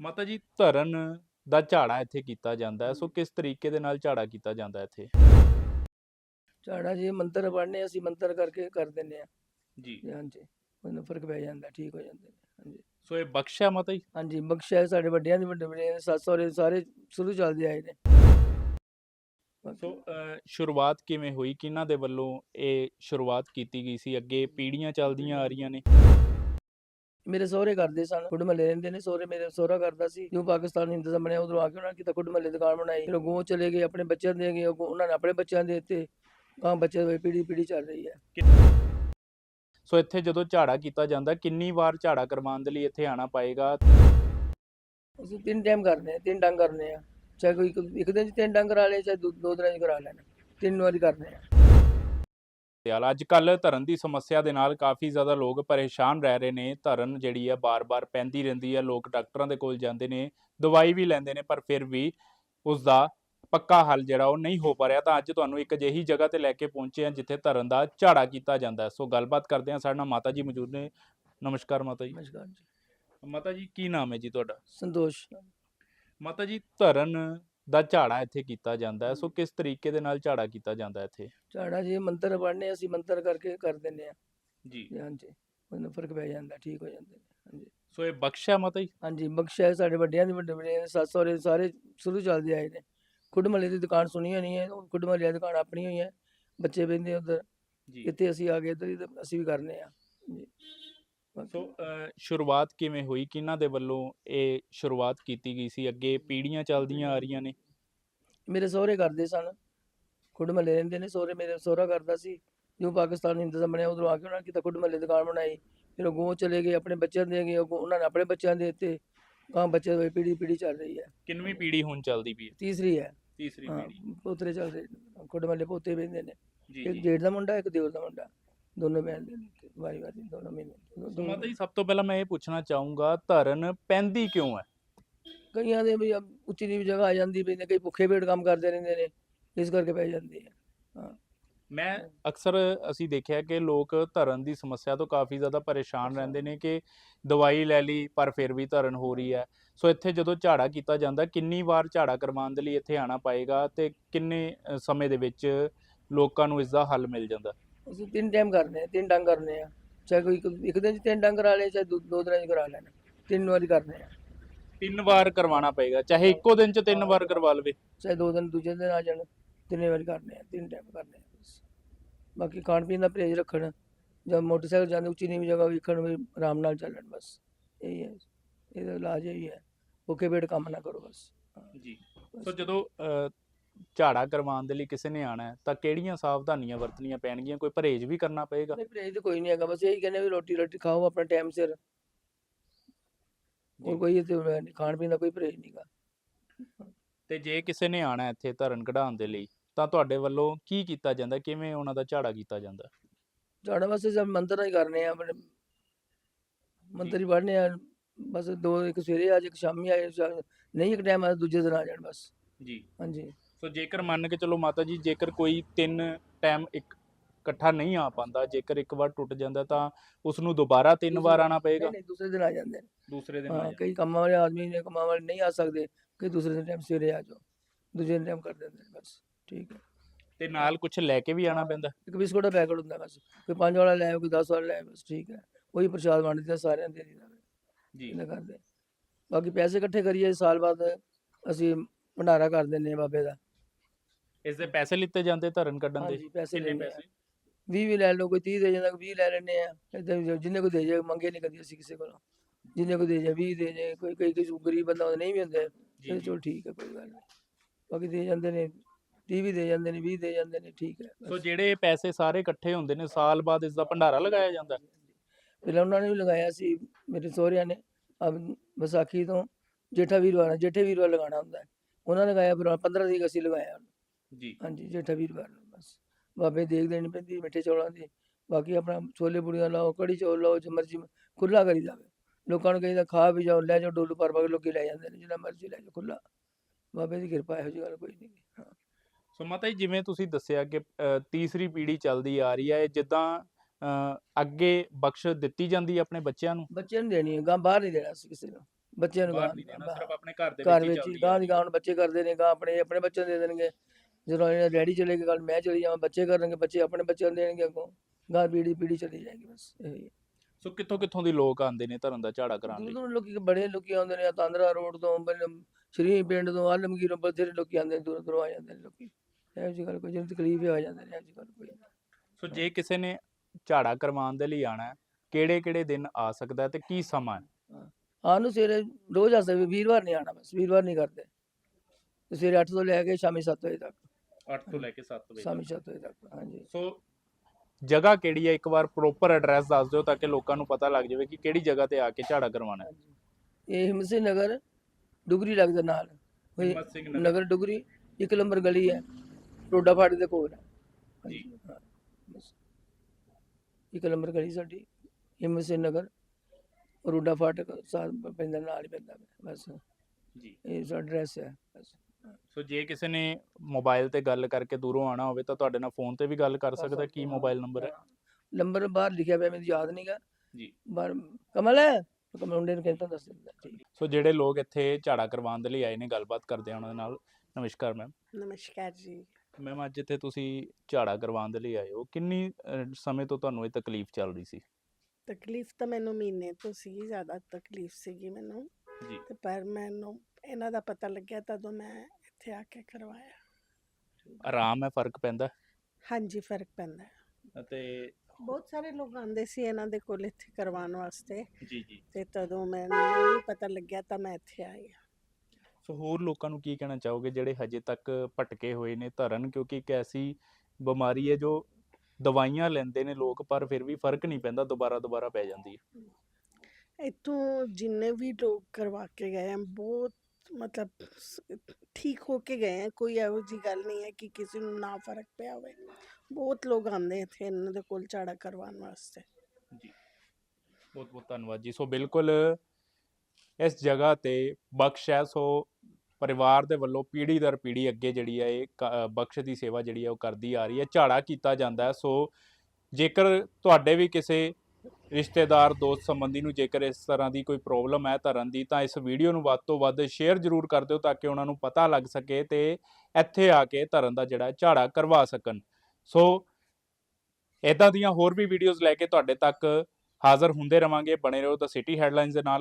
ਮਾਤਾ ਜੀ ਧਰਨ ਦਾ ਝਾੜਾ ਇੱਥੇ ਕੀਤਾ ਜਾਂਦਾ ਹੈ ਸੋ ਕਿਸ ਤਰੀਕੇ ਦੇ ਨਾਲ ਝਾੜਾ ਕੀਤਾ ਜਾਂਦਾ ਹੈ ਇੱਥੇ? ਝਾੜਾ ਜੀ ਮੰਤਰ ਪੜ੍ਹਨੇ ਅਸੀਂ ਮੰਤਰ ਕਰਕੇ ਕਰ ਦਿੰਦੇ ਆ ਜੀ। ਹਾਂਜੀ। ਉਹਨੂੰ ਫ਼ਰਕ ਪੈ ਜਾਂਦਾ ਠੀਕ ਹੋ ਜਾਂਦੇ ਨੇ ਹਾਂਜੀ। ਸੋ ਇਹ ਬਖਸ਼ਿਆ ਮਾਤਾ ਜੀ? ਹਾਂਜੀ ਬਖਸ਼ਿਆ ਹੈ ਸਾਡੇ ਵੱਡਿਆਂ ਦੇ ਵੱਡੇ ਵੱਡੇ ਸੱਸ ਸਹੁਰੇ ਸਾਰੇ ਸ਼ੁਰੂ ਚੱਲਦੇ ਆਏ ਨੇ। ਸੋ ਅਹ, ਸ਼ੁਰੂਆਤ ਕਿਵੇਂ ਹੋਈ? ਕਿਹਨਾਂ ਦੇ ਵੱਲੋਂ ਇਹ ਸ਼ੁਰੂਆਤ ਕੀਤੀ ਗਈ ਸੀ? ਅੱਗੇ ਪੀੜ੍ਹੀਆਂ ਚੱਲਦੀਆਂ ਆ ਰਹੀਆਂ ਨੇ। ਮੇਰੇ ਸਹੁਰੇ ਕਰਦੇ ਸਨ ਕੁੱਡ ਮੱਲੇ ਰਹਿੰਦੇ ਨੇ ਸਹੁਰੇ ਮੇਰੇ ਸਹੁਰਾ ਕਰਦਾ ਸੀ ਜਿਉਂ ਪਾਕਿਸਤਾਨ ਹਿੰਦੁਸਤਾਨ ਬਣਿਆ ਉਧਰੋਂ ਆ ਕੇ ਉਹਨਾਂ ਨੇ ਕੀਤਾ ਕੁੱਡ ਮੱਲੇ ਦੁਕਾਨ ਬਣਾਈ ਫਿਰ ਗੋ ਚਲੇ ਗਏ ਆਪਣੇ ਬੱਚਿਆਂ ਦੇ ਗਏ ਉਹਨਾਂ ਨੇ ਆਪਣੇ ਬੱਚਿਆਂ ਦੇ ਦਿੱਤੇ ਗਾਂ ਬੱਚੇ ਹੋਏ ਪੀੜੀ ਪੀੜੀ ਚੱਲ ਰਹੀ ਹੈ। ਸੋ ਇੱਥੇ ਜਦੋਂ ਝਾੜਾ ਕੀਤਾ ਜਾਂਦਾ ਕਿੰਨੀ ਵਾਰ ਝਾੜਾ ਕਰਵਾਉਣ ਦੇ ਲਈ ਇੱਥੇ ਆਣਾ ਪਏਗਾ? ਅਸੀਂ ਤਿੰਨ ਟਾਈਮ ਕਰਨੇ ਆ ਤਿੰਨ ਡੰਗ ਕਰਨੇ ਆ ਚਾਹੇ ਕੋਈ ਇੱਕ- ਦਿਨ ਚ ਤਿੰਨ ਡੰਗ ਕਰਾ ਲਏ ਚਾਹੇ ਦੋ ਦਿਨਾਂ ਚ ਕਰਾ ਲੈਣ ਤਿੰਨ ਵਾਰੀ ਕਰਨੇ ਆ। ਦਿਆਲ ਅੱਜ ਕੱਲ ਧਰਨ ਦੀ ਸਮੱਸਿਆ ਦੇ ਨਾਲ ਕਾਫੀ ਜ਼ਿਆਦਾ ਲੋਕ ਪਰੇਸ਼ਾਨ ਰਹਿ ਰਹੇ ਨੇ। ਧਰਨ ਜਿਹੜੀ ਹੈ ਬਾਰ-ਬਾਰ ਪੈਂਦੀ ਰਹਿੰਦੀ ਹੈ ਲੋਕ ਡਾਕਟਰਾਂ ਦੇ ਕੋਲ ਜਾਂਦੇ ਨੇ ਦਵਾਈ ਵੀ ਲੈਂਦੇ ਨੇ ਪਰ ਫਿਰ ਵੀ ਉਸ ਦਾ ਪੱਕਾ ਹੱਲ ਜਿਹੜਾ ਉਹ ਨਹੀਂ ਹੋ ਪਾ ਰਿਹਾ। ਤਾਂ ਅੱਜ ਤੁਹਾਨੂੰ ਇੱਕ ਅਜਿਹੀ ਜਗ੍ਹਾ ਤੇ ਲੈ ਕੇ ਪਹੁੰਚੇ ਹਾਂ ਜਿੱਥੇ ਧਰਨ ਦਾ ਝਾੜਾ ਕੀਤਾ ਜਾਂਦਾ ਸੋ ਗੱਲਬਾਤ ਕਰਦੇ ਹਾਂ। ਸਾਡੇ ਨਾਲ ਮਾਤਾ ਜੀ ਮੌਜੂਦ ਨੇ। ਨਮਸਕਾਰ ਮਾਤਾ ਜੀ। ਨਮਸਕਾਰ ਜੀ। ਮਾਤਾ ਜੀ ਕੀ ਨਾਮ ਹੈ ਜੀ ਤੁਹਾਡਾ? ਸੰਤੋਸ਼। ਮਾਤਾ ਜੀ ਧਰਨ ਦਾ ਝਾੜਾ ਇੱਥੇ ਕੀਤਾ ਜਾਂਦਾ ਹੈ। ਸੋ ਕਿਸ ਤਰੀਕੇ ਦੇ ਨਾਲ ਝਾੜਾ ਕੀਤਾ ਜਾਂਦਾ ਹੈ ਇੱਥੇ? ਝਾੜਾ ਜੀ ਮੰਤਰ ਪੜ੍ਹਨੇ ਅਸੀਂ ਮੰਤਰ ਕਰਕੇ ਕਰ ਦਿੰਦੇ ਆ ਜੀ। ਹਾਂਜੀ। ਉਹਨੂੰ ਫ਼ਰਕ ਪੈ ਜਾਂਦਾ ਠੀਕ ਹੋ ਜਾਂਦੇ ਨੇ ਹਾਂਜੀ। ਸੋ ਇਹ ਬਖਸ਼ਿਆ ਮਾਤਾ ਜੀ? ਹਾਂਜੀ ਬਖਸ਼ਿਆ ਹੈ ਸਾਡੇ ਵੱਡਿਆਂ ਦੇ ਵੱਡੇ ਵੱਡੇ ਸੱਸ ਸਹੁਰੇ ਸਾਰੇ ਸ਼ੁਰੂ ਚੱਲਦੇ ਆਏ ਨੇ। ਕੁੱਡ ਮੱਲੇ ਦੀ ਦੁਕਾਨ ਸੁਣੀ ਹੋਣੀ ਹੈ ਕੁੱਡ ਮੱਲੇ ਦੀ ਦੁਕਾਨ ਆਪਣੀ ਹੋਈ ਹੈ। ਬੱਚੇ ਬਹਿੰਦੇ ਉਧਰ। ਜੀ। ਇੱਥੇ ਅਸੀਂ ਆ ਗਏ ਇੱਧਰ ਹੀ ਅਸੀਂ ਵੀ ਕਰਨੇ ਆ। ਜੀ। ਸੋ ਸ਼ੁਰੂਆਤ ਕਿਵੇਂ ਹੋਈ? ਕਿਹਨਾਂ ਦੇ ਵੱਲੋਂ ਇਹ ਸ਼ੁਰੂਆਤ ਕੀਤੀ ਗਈ ਸੀ? ਅੱਗੇ ਪੀੜ੍ਹੀਆਂ ਚੱਲਦੀਆਂ ਆ ਰਹੀਆਂ ਨੇ? ਮੇਰੇ ਸਹੁਰੇ ਕਰਦੇ ਸਨ। ਕੁੱਡ ਮੱਲੇ ਰਹਿੰਦੇ ਨੇ ਸਹੁਰੇ। ਮੇਰੇ ਸਹੁਰਾ ਕਰਦਾ ਸੀ। ਜਿਉਂ ਪਾਕਿਸਤਾਨ ਹਿੰਦੁਸਤਾਨ ਬਣਿਆ। ਉਧਰੋਂ ਆ ਕੇ ਉਹਨਾਂ ਨੇ ਕੀਤਾ ਕੁੱਡ ਮੱਲੇ ਦੁਕਾਨ ਬਣਾਈ। ਫਿਰ ਗੋ ਚਲੇ ਗਏ ਆਪਣੇ ਬੱਚਿਆਂ ਦੇ ਗਏ ਉਹਨਾਂ ਨੇ ਆਪਣੇ ਬੱਚਿਆਂ ਦੇ ਦਿੱਤੇ ਗਾਂ ਬੱਚੇ ਹੋਏ ਪੀੜੀ ਪੀੜੀ ਚੱਲ ਰਹੀ ਹੈ। ਕਿੰਨਵੀਂ ਪੀੜ੍ਹੀ ਹੁਣ ਚੱਲਦੀ ਪਈ ਹੈ? ਤੀਸਰੀ ਹੈ। ਤੀਸਰੀ ਹਾਂ, ਪੀੜ੍ਹੀ। ਪੋਤਰੇ ਚੱਲ ਰਹੇ ਕੁੱਡ ਮੱਲੇ ਪੋਤੇ ਬਹਿੰਦੇ ਨੇ। ਜੀ ਇੱਕ ਜੀ। ਜੇਠ ਦਾ ਮੁੰਡਾ ਇੱਕ ਦਿਓਰ ਦਾ ਮੁੰਡਾ। ਦੋਨੋਂ ਭੈਣ ਦੇ ਨੇ ਵਾਰੀ ਵਾਰੀ ਦੋਨੋਂ ਮਹੀਨੇ ਸੋ ਮਾਤਾ ਜੀ ਸਭ ਤੋਂ ਪਹਿਲਾਂ ਮੈਂ ਇਹ ਪੁੱਛਣਾ ਚਾਹੂੰਗਾ ਧਰਨ ਪੈਂਦੀ ਕਿਉਂ ਹੈ? ਕਈਆਂ ਦੇ ਵੀ ਉੱਚੀ ਨੀਵੀਂ ਜਗ੍ਹਾ ਆ ਜਾਂਦੀ ਪਈ ਨੇ ਕਈ ਭੁੱਖੇ ਪੇਟ ਕੰਮ ਕਰਦੇ ਰਹਿੰਦੇ ਨੇ ਇਸ ਕਰਕੇ ਪੈ ਜਾਂਦੀ ਹੈ ਮੈਂ ਅਕਸਰ ਅਸੀਂ ਦੇਖਿਆ ਕਿ ਲੋਕ ਧਰਨ ਦੀ ਸਮੱਸਿਆ ਤੋਂ ਕਾਫੀ ਜ਼ਿਆਦਾ ਪਰੇਸ਼ਾਨ ਰਹਿੰਦੇ ਨੇ ਕਿ ਦਵਾਈ ਲੈ ਲਈ ਪਰ ਫਿਰ ਵੀ ਧਰਨ ਹੋ ਰਹੀ ਹੈ। ਸੋ ਇੱਥੇ ਜਦੋਂ ਝਾੜਾ ਕੀਤਾ ਜਾਂਦਾ ਕਿੰਨੀ ਵਾਰ ਝਾੜਾ ਕਰਵਾਉਣ ਦੇ ਲਈ ਇੱਥੇ ਆਣਾ ਪਏਗਾ ਤੇ ਕਿੰਨੇ ਸਮੇਂ ਦੇ ਵਿੱਚ ਲੋਕਾਂ ਨੂੰ ਇਸ ਦਾ ਹੱਲ ਮਿਲ ਜਾਂਦਾ? ਅਸੀਂ ਤਿੰਨ ਟਾਈਮ ਕਰਨੇ ਆ ਤਿੰਨ ਡੰਗ ਕਰਨੇ ਆ ਚਾਹੇ ਕੋਈ ਇੱਕ- ਦਿਨ ਚ ਤਿੰਨ ਡੰਗ ਕਰਾ ਲਏ ਚਾਹੇ ਦੋ ਦੋ ਦਿਨਾਂ ਚ ਕਰਾ ਲੈਣ। ਤਿੰਨ ਵਾਰੀ ਕਰਨੇ ਆ ਤਿੰਨ ਵਾਰ ਕਰਵਾਉਣਾ ਪਏਗਾ ਚਾਹੇ ਇੱਕੋ ਦਿਨ 'ਚ ਤਿੰਨ ਵਾਰ ਕਰਵਾ ਲਵੇ। ਚਾਹੇ ਦੋ ਦਿਨ ਦੂਜੇ ਦਿਨ ਆ ਜਾਣ ਤਿੰਨੇ ਵਾਰੀ ਕਰਨੇ ਆ ਤਿੰਨ ਟਾਈਮ ਕਰਨੇ ਆ ਬਸ। ਬਾਕੀ ਖਾਣ ਪੀਣ ਦਾ ਪਰਹੇਜ਼ ਰੱਖਣ ਜਦ ਮੋਟਰਸਾਈਕਲ ਜਾਂਦੇ ਉੱਚੀ ਨੀਵੀਂ ਜਗ੍ਹਾ ਵੇਖਣ ਵੀ ਆਰਾਮ ਨਾਲ ਚੱਲਣ ਬਸ। ਇਹੀ ਹੈ ਇਹਦਾ ਇਲਾਜ ਇਹੀ ਹੈ। ਭੁੱਖੇ ਪੇਟ ਕੰਮ ਨਾ ਕਰੋ ਬਸ। ਜੀ। ਸੋ ਜਦੋਂ ਝਾੜਾ ਕਰਵਾਉਣ ਦੇ ਲਈ ਕਿਸੇ ਨੇ ਆਣਾ ਤਾਂ ਕਿਹੜੀਆਂ ਸਾਵਧਾਨੀਆਂ ਵਰਤਣੀਆਂ ਪੈਣਗੀਆਂ? ਕੋਈ ਪਰਹੇਜ਼ ਵੀ ਕਰਨਾ ਪਏਗਾ? ਨਹੀਂ ਪਰਹੇਜ਼ ਤਾਂ ਕੋਈ ਨਹੀਂ ਹੈਗਾ ਬਸ ਇਹੀ ਕਹਿੰਦੇ ਵੀ ਰੋਟੀ ਰੋਟੀ ਖਾਓ ਆਪਣਾ ਟਾਈਮ ਸਿਰ। ਹੋਰ। ਕੋਈ ਨਹੀਂ, ਖਾਣ ਪੀਣ ਦਾ ਕੋਈ ਪਰਹੇਜ਼ ਨਹੀਂਗਾ ਤੇ ਜੇ ਕਿਸੇ ਨੇ ਆਣਾ ਇੱਥੇ ਧਰਨ ਕਢਾਉਣ ਦੇ ਲਈ ਤਾਂ ਤੁਹਾਡੇ ਵੱਲੋਂ ਕੀ ਕੀਤਾ ਜਾਂਦਾ? ਕਿਵੇਂ ਉਹਨਾਂ ਦਾ ਝਾੜਾ ਕੀਤਾ ਜਾਂਦਾ? ਝਾੜਾ ਵਾਸਤੇ ਸਭ ਮੰਤਰ ਹੀ ਕਰਨੇ ਆ ਆਪਣੇ ਮੰਤਰ ਹੀ ਪੜ੍ਹਨੇ ਆ ਬਸ ਦੋ ਇੱਕ ਸਵੇਰੇ ਆ ਇੱਕ ਸ਼ਾਮੀ ਆ ਨਹੀਂ ਇੱਕ ਟਾਈਮ ਆ ਦੂਜੇ ਦਿਨ ਆ ਜਾਣ ਬਸ। ਜੀ। ਹਾਂਜੀ। ਸੋ ਜੇਕਰ ਮੰਨ ਕੇ ਚਲੋ ਮਾਤਾ ਜੀ ਜੇਕਰ ਕੋਈ ਤਿੰਨ ਟਾਈਮ ਇੱਕ ਇਕੱਠਾ ਨਹੀਂ ਆ ਪਾਉਂਦਾ ਜੇਕਰ ਇੱਕ ਵਾਰ ਟੁੱਟ ਜਾਂਦਾ ਤਾਂ ਉਸ ਨੂੰ ਦੁਬਾਰਾ ਤਿੰਨ ਵਾਰ ਆਣਾ ਪਏਗਾ? ਨਹੀਂ ਦੂਸਰੇ ਦਿਨ ਆ ਜਾਂਦੇ ਨੇ। ਦੂਸਰੇ ਦਿਨ ਆ ਹਾਂ ਜਾਂਦਾ। ਕਈ ਕੰਮਾਂ ਵਾਲੇ ਆਦਮੀ ਨੇ ਕੰਮਾਂ ਵਾਲੇ ਨਹੀਂ ਆ ਸਕਦੇ ਕਈ ਦੂਸਰੇ ਦਿਨ ਟਾਈਮ ਸਵੇਰੇ ਆ ਜਾਓ। ਦੂਜੇ ਦਿਨ ਟਾਈਮ ਕਰ ਦਿੰਦੇ ਨੇ ਬਸ ਠੀਕ ਹੈ। ਤੇ ਨਾਲ ਕੁਝ ਲੈ ਕੇ ਵੀ ਆਣਾ ਪੈਂਦਾ? ਇੱਕ ਬਿਸਕੁਟ ਦਾ ਪੈਕਟ ਹੁੰਦਾ ਬਸ ਕੋਈ 5 ਵਾਲਾ ਲੈ ਆਓ, ਕੋਈ 10 ਵਾਲਾ ਲੈ ਆਓ, ਬਸ ਠੀਕ ਹੈ। ਉਹੀ ਪ੍ਰਸ਼ਾਦ ਵੰਡ ਦਿੱਤਾ ਸਾਰਿਆਂ ਦੇ ਦਿੱਤਾ ਜੀ। ਇਹਦਾ ਕਰਦੇ। ਬਾਕੀ ਪੈਸੇ ਇਕੱਠੇ ਕਰੀਏ ਸਾਲ ਬਾਅਦ ਅਸੀਂ ਭੰਡਾਰਾ ਕਰ ਦਿੰਦੇ ਹਾਂ ਬਾਬੇ ਦਾ। ਇਸ ਦੇ ਪੈਸੇ ਲਿੱਤੇ ਜਾਂਦੇ ਧਰਨ ਕੱਢਣ ਦੇ ਹਾਂਜੀ ਪੈਸੇ ਕਿੰਨੇ ਲੈਂਦੇ ਆ। ਪੈਸੇ? 20 ਵੀ ਲੈ ਲਓ ਕੋਈ 30 ਦੇ ਜਾਂਦਾ ਕੋਈ 20 ਲੈ ਲੈਣੇ ਆ। ਏਦਾਂ ਵੀ ਜਿੰਨੇ ਕੋ ਦੇ ਜਾਏ ਮੰਗੇ ਨਹੀਂ ਕਦੀ ਅਸੀਂ ਕਿਸੇ ਕੋਲੋਂ। ਜਿੰਨੇ ਕੋ ਦੇ ਜਾਏ 20 ਦੇ ਜਾਏ ਕੋਈ ਕਈ ਕਿਸੇ ਗਰੀਬ ਬੰਦਾ ਹੁੰਦਾ ਨਹੀਂ ਵੀ ਹੁੰਦੇ। ਜੀ ਚਲੋ ਜੀ। ਚਲੋ ਠੀਕ ਹੈ ਕੋਈ ਗੱਲ ਨਹੀਂ। ਬਾਕੀ ਦੇ ਜਾਂਦੇ ਨੇ 30 ਵੀ ਦੇ ਜਾਂਦੇ ਨੇ 20 ਦੇ ਜਾਂਦੇ ਨੇ ਠੀਕ ਹੈ ਸੋ ਬਸ। ਜਿਹੜੇ ਪੈਸੇ ਸਾਰੇ ਇਕੱਠੇ ਹੁੰਦੇ ਨੇ ਸਾਲ ਬਾਅਦ ਇਸ ਦਾ ਭੰਡਾਰਾ ਲਗਾਇਆ ਜਾਂਦਾ ਪਹਿਲਾਂ ਉਹਨਾਂ ਨੇ ਵੀ ਲਗਾਇਆ ਸੀ ਮੇਰੇ ਸਹੁਰਿਆਂ ਨੇ। ਅਬ ਵਿਸਾਖੀ ਤੋਂ ਜੇਠਾ ਵੀਰਵਾਰ ਜੇਠੇ ਵੀਰਵਾਰ ਲਗਾਉਣਾ ਹੁੰਦਾ ਹੈ। ਉਹਨਾਂ ਨੇ ਲਗਾਇਆ ਫਿਰ 15 ਤਰੀਕ ਅਸੀਂ ਲਗਾਇਆ। ਜੀ। ਹਾਂਜੀ ਜੇਠਾ ਵੀਰਵਾਰ ਨੂੰ ਬਸ। ਬਾਬੇ ਦੇਖ ਦੇਣੀ ਪੈਂਦੀ ਮਿੱਠੇ ਚੌਲਾਂ ਦੀ। ਬਾਕੀ ਆਪਣਾ ਛੋਲੇ ਪੂੜੀਆਂ ਲਾਓ ਕੜੀ ਚੌਲ ਲਾਓ ਜੋ ਮਰਜ਼ੀ ਖੁੱਲਾ ਕਰੀ ਜਾਵੇ। ਲੋਕਾਂ ਨੂੰ ਕਹੀਦਾ ਖਾ ਵੀ ਜਾਓ ਲੈ ਜਾਓ ਡੋਲੂ ਪਰ ਪਾ ਕੇ ਲੋਕੀ ਲੈ ਜਾਂਦੇ ਨੇ ਜਿੰਨਾ ਮਰਜ਼ੀ ਲੈ ਜਾਓ ਖੁੱਲਾ ਬਾਬੇ ਦੀ ਕਿਰਪਾ ਇਹੋ ਜਿਹੀ ਗੱਲ ਕੋਈ ਨਹੀਂ। ਹਾਂ। ਸੋ ਮਾਤਾ ਜੀ ਜਿਵੇਂ ਤੁਸੀਂ ਦੱਸਿਆ ਕਿ ਅ, ਤੀਸਰੀ ਪੀੜ੍ਹੀ ਚੱਲਦੀ ਆ ਰਹੀ ਹੈ ਇਹ ਜਿੱਦਾਂ ਅ, ਅੱਗੇ ਬਖਸ਼ ਦਿੱਤੀ ਜਾਂਦੀ ਹੈ ਆਪਣੇ ਬੱਚਿਆਂ ਨੂੰ? ਬੱਚਿਆਂ ਨੂੰ ਦੇਣੀ ਹੈ ਗਾਂ ਬਾਹਰ ਨਹੀਂ ਦੇਣਾ ਸੀ ਕਿਸੇ ਨੂੰ। ਬੱਚਿਆਂ ਨੂੰ ਬਾਹਰ ਗਾਂ ਨਹੀਂ ਦੇਣਾ ਸਿਰਫ ਆਪਣੇ ਘਰ ਦੇ ਘਰ ਵਿੱਚ ਹੀ ਵਿੱਚ ਗਾਂ ਦੀ ਗਾਂ ਹੁਣ ਬੱਚੇ ਕਰਦੇ ਨੇ ਗਾਂ ਆਪਣੇ ਆਪਣੇ ਬੱਚਿਆਂ ਨੂੰ ਦੇ ਦੇਣਗੇ। ਜਦੋਂ ਇਹਨਾਂ ਡੈਡੀ ਚਲੇ ਗਏ ਕੱਲ ਮੈਂ ਚਲੀ ਜਾਵਾਂ ਬੱਚੇ ਕਰਨਗੇ ਬੱਚੇ ਆਪਣੇ ਬੱਚਿਆਂ ਨੂੰ ਦੇਣਗੇ ਅੱਗੋਂ। ਗਾਂ ਪੀੜੀ ਪੀੜੀ ਚਲੀ ਜਾਏਗੀ ਬਸ ਇਹੀ ਹੈ। ਸੋ ਕਿੱਥੋਂ ਕਿੱਥੋਂ ਦੀ ਲੋਕ ਆਉਂਦੇ ਨੇ ਧਰਨ ਦਾ ਝਾੜਾ ਕਰਾਉਣ ਲਈ? ਦੂਰ ਲੋਕੀ ਬੜੇ ਲੋਕੀ ਆਉਂਦੇ ਨੇ ਤਾਂਦਰਾ ਰੋਡ ਤੋਂ ਬਲ- ਸ਼੍ਰੀ ਪਿੰਡ ਤੋਂ ਆਲਮਗੀਰੋਂ ਬਥੇਰੇ ਲੋਕੀ ਆਉਂਦੇ ਨੇ ਦੂਰ ਦੂਰੋਂ ਆ ਜਾਂਦੇ ਨੇ ਲੋਕੀ। ਇਹੋ ਜਿਹੀ ਗੱਲ ਕੋਈ ਜਿਹੜੀ ਤਕਲੀਫ ਹੈ ਆ ਜਾਂਦੇ ਨੇ ਜਿਹੀ ਗੱਲ ਕੋਈ। ਸੋ ਜੇ ਕਿਸੇ ਨੇ ਝਾੜਾ ਕਰਵਾਉਣ ਦੇ ਲਈ ਆਣਾ ਕਿਹੜੇ ਕਿਹੜੇ ਦਿਨ ਆ ਸਕਦਾ ਹੈ ਤੇ ਕੀ ਸਮਾਂ ਹੈ? ਆਉਣ ਨੂੰ ਸਵੇਰੇ ਰੋਜ਼ ਆ ਸਕਦੇ ਵੀਰਵਾਰ ਨਹੀਂ ਆਣਾ ਬਸ ਵੀਰਵਾਰ ਨਹੀਂ ਕਰਦੇ। ਸਵੇਰੇ 8 ਤੋਂ ਲੈ ਕੇ ਸ਼ਾਮੀ 7 ਵਜੇ ਤੱਕ। 8 ਤੋਂ ਲੈ ਕੇ 7 ਵਜੇ ਸ਼ਾਮੀ 7 ਵਜੇ ਤੱਕ ਹਾਂਜੀ। ਸੋ ਜਗ੍ਹਾ ਕਿਹੜੀ ਹੈ? ਇੱਕ ਵਾਰ ਪ੍ਰੋਪਰ ਐਡਰੈਸ ਦੱਸ ਦਿਓ ਤਾਂ ਕਿ ਲੋਕਾਂ ਨੂੰ ਪਤਾ ਲੱਗ ਜਾਵੇ ਕਿ ਕਿਹੜੀ ਜਗ੍ਹਾ ਤੇ ਆ ਕੇ ਝਾੜਾ ਕਰਵਾਉਣਾ ਹੈ। ਇਹ ਹਿੰਮਤ ਸਿੰਘ ਨਗਰ ਡੁਗਰੀ ਲੱਗਦਾ ਨਾਲ। ਹਿੰਮਤ ਸਿੰਘ ਨਗਰ। ਨਗਰ ਡੁਗਰੀ ਇੱਕ ਨੰਬਰ ਗਲੀ ਹੈ। ਟੋਡਾ ਫਾਟਕ ਦੇ ਕੋਲ ਹੈ। ਜੀ। ਹਾਂ, ਬਸ। ਇੱਕ ਨੰਬਰ ਗਲੀ ਸਾਡੀ ਹਿੰਮਤ ਸਿੰਘ ਨਗਰ। ਰੋਡਾ ਫਾਟਕ ਸਾਥ ਪੈਂਦਾ ਨਾਲ ਹੀ ਪੈਂਦਾ। ਬਸ। ਜੀ। ਇਹ ਸਾਡਾ ਐਡਰੈਸ ਹੈ। ਸੋ ਜੇ ਕਿਸੇ ਨੇ ਮੋਬਾਈਲ ਤੇ ਗੱਲ ਕਰਕੇ ਦੂਰੋਂ ਆਣਾ ਹੋਵੇ ਤਾਂ ਤੁਹਾਡੇ ਨਾਲ ਫੋਨ ਤੇ ਵੀ ਗੱਲ ਕਰ ਸਕਦਾ। ਕੀ ਮੋਬਾਈਲ ਨੰਬਰ ਹੈ? ਨੰਬਰ ਬਾਹਰ ਲਿਖਿਆ ਪਿਆ ਮੈਨੂੰ ਯਾਦ ਨਹੀਂਗਾ ਜੀ। ਬਾਹਰ ਕਮਲ ਹੈ? ਕਮਲ ਮੁੰਡੇ ਨੂੰ ਕਹਿੰਦਾ ਦੱਸ ਦਿੰਦਾ। ਠੀਕ ਸੋ ਜਿਹੜੇ ਲੋਕ ਇੱਥੇ ਝਾੜਾ ਕਰਵਾਉਣ ਦੇ ਲਈ ਆਏ ਨੇ ਗੱਲਬਾਤ ਕਰਦੇ ਆ ਉਹਨਾਂ ਦੇ ਨਾਲ। ਨਮਸਕਾਰ ਮੈਮ। ਨਮਸਕਾਰ ਜੀ। ਮੈਮ ਅੱਜ ਇੱਥੇ ਤੁਸੀਂ ਝਾੜਾ ਕਰਵਾਉਣ ਦੇ ਲਈ ਆਏ ਹੋ। ਕਿੰਨੀ ਸਮੇਂ ਤੋਂ ਤੁਹਾਨੂੰ ਇਹ ਤਕਲੀਫ ਚੱਲ ਰਹੀ ਸੀ? ਤਕਲੀਫ ਤਾਂ ਮੈਨੂੰ ਮਹੀਨੇ ਤੋਂ ਸੀ ਜ਼ਿਆਦਾ ਤਕਲੀਫ ਸੀਗੀ ਮੈਨੂੰ। ਜੀ। ਤੇ ਪਰ ਮੈਨੂੰ ਇਹਨਾਂ ਦਾ ਪਤਾ ਲੱਗਿਆ ਤਦੋਂ ਮੈਂ ਇੱਥੇ ਆ ਕੇ ਕਰਵਾਇਆ। ਆਰਾਮ ਹੈ ਫ਼ਰਕ ਪੈਂਦਾ ਹਾਂਜੀ ਫ਼ਰਕ ਪੈਂਦਾ ਹੈ। ਅਤੇ ਬਹੁਤ ਸਾਰੇ ਲੋਕ ਆਉਂਦੇ ਸੀ ਇਹਨਾਂ ਦੇ ਕੋਲ ਇੱਥੇ ਕਰਵਾਉਣ ਵਾਸਤੇ। ਜੀ ਜੀ। ਤੇ ਤਦੋਂ ਮੈਨੂੰ ਵੀ ਪਤਾ ਲੱਗਿਆ ਤਾਂ ਮੈਂ ਇੱਥੇ ਆਈ ਹਾਂ। ਸੋ ਹੋਰ ਲੋਕਾਂ ਨੂੰ ਕੀ ਕਹਿਣਾ ਚਾਹੋਗੇ ਜਿਹੜੇ ਹਜੇ ਤੱਕ ਭਟਕੇ ਹੋਏ ਨੇ ਧਰਨ? ਕਿਉਂਕਿ ਇੱਕ ਐਸੀ ਬਿਮਾਰੀ ਹੈ ਜੋ ਦਵਾਈਆਂ ਲੈਂਦੇ ਨੇ ਲੋਕ ਪਰ ਫਿਰ ਵੀ ਫ਼ਰਕ ਨਹੀਂ ਪੈਂਦਾ ਦੁਬਾਰਾ ਦੁਬਾਰਾ ਪੈ ਜਾਂਦੀ ਹੈ। ਇੱਥੋਂ ਜਿੰਨੇ ਵੀ ਲੋਕ ਕਰਵਾ ਕੇ ਗਏ ਆ ਬਹੁਤ ਮਤਲਬ ਠੀਕ ਹੋ ਕੇ ਗਏ ਆ ਕੋਈ ਇਹੋ ਜੀ ਗੱਲ ਨਹੀਂ ਹੈ ਕਿ ਕਿਸੇ ਨੂੰ ਨਾ ਫ਼ਰਕ ਪਿਆ ਹੋਵੇ ਬਹੁਤ ਲੋਕ ਆਉਂਦੇ ਇੱਥੇ ਇਹਨਾਂ ਦੇ ਕੋਲ ਝਾੜਾ ਕਰਵਾਉਣ ਵਾਸਤੇ ਜੀ ਬਹੁਤ ਬਹੁਤ ਧੰਨਵਾਦ ਜੀ ਸੋ ਬਿਲਕੁਲ ਇਸ ਜਗ੍ਹਾ ਤੇ ਬਖਸ਼ ਹੈ ਸੋ ਪਰਿਵਾਰ ਦੇ ਵੱਲੋਂ ਪੀੜੀ ਦਰ ਪੀੜੀ ਅੱਗੇ ਜਿਹੜੀ ਹੈ ਇਹ ਬਖਸ਼ ਦੀ ਸੇਵਾ ਜਿਹੜੀ ਹੈ ਉਹ ਕਰਦੀ ਆ ਰਹੀ ਹੈ ਝਾੜਾ ਕੀਤਾ ਜਾਂਦਾ ਹੈ ਸੋ ਜੇਕਰ ਤੁਹਾਡੇ ਵੀ ਕਿਸੇ ਰਿਸ਼ਤੇਦਾਰ, ਦੋਸਤ ਸੰਬੰਧੀ ਨੂੰ ਜੇਕਰ ਇਸ ਤਰ੍ਹਾਂ ਦੀ ਕੋਈ ਪ੍ਰੋਬਲਮ ਹੈ ਧਰਨ ਦੀ, ਤਾਂ ਇਸ ਵੀਡੀਓ ਨੂੰ ਵੱਧ ਤੋਂ ਵੱਧ ਸ਼ੇਅਰ ਜ਼ਰੂਰ ਕਰ ਦਿਓ ਤਾਂ ਕਿ ਉਹਨਾਂ ਨੂੰ ਪਤਾ ਲੱਗ ਸਕੇ ਤੇ ਇੱਥੇ ਆ ਕੇ ਧਰਨ ਦਾ ਜਿਹੜਾ ਝਾੜਾ ਕਰਵਾ ਸਕਣ। ਸੋ ਇਦਾਂ ਦੀਆਂ ਹੋਰ ਵੀ ਵੀਡੀਓਜ਼ ਲੈ ਕੇ ਤੁਹਾਡੇ ਤੱਕ ਹਾਜ਼ਰ ਹੁੰਦੇ ਰਵਾਂਗੇ। ਬਣੇ ਰਹੋ ਤਾਂ ਸਿਟੀ ਹੈਡਲਾਈਨਸ ਦੇ ਨਾਲ।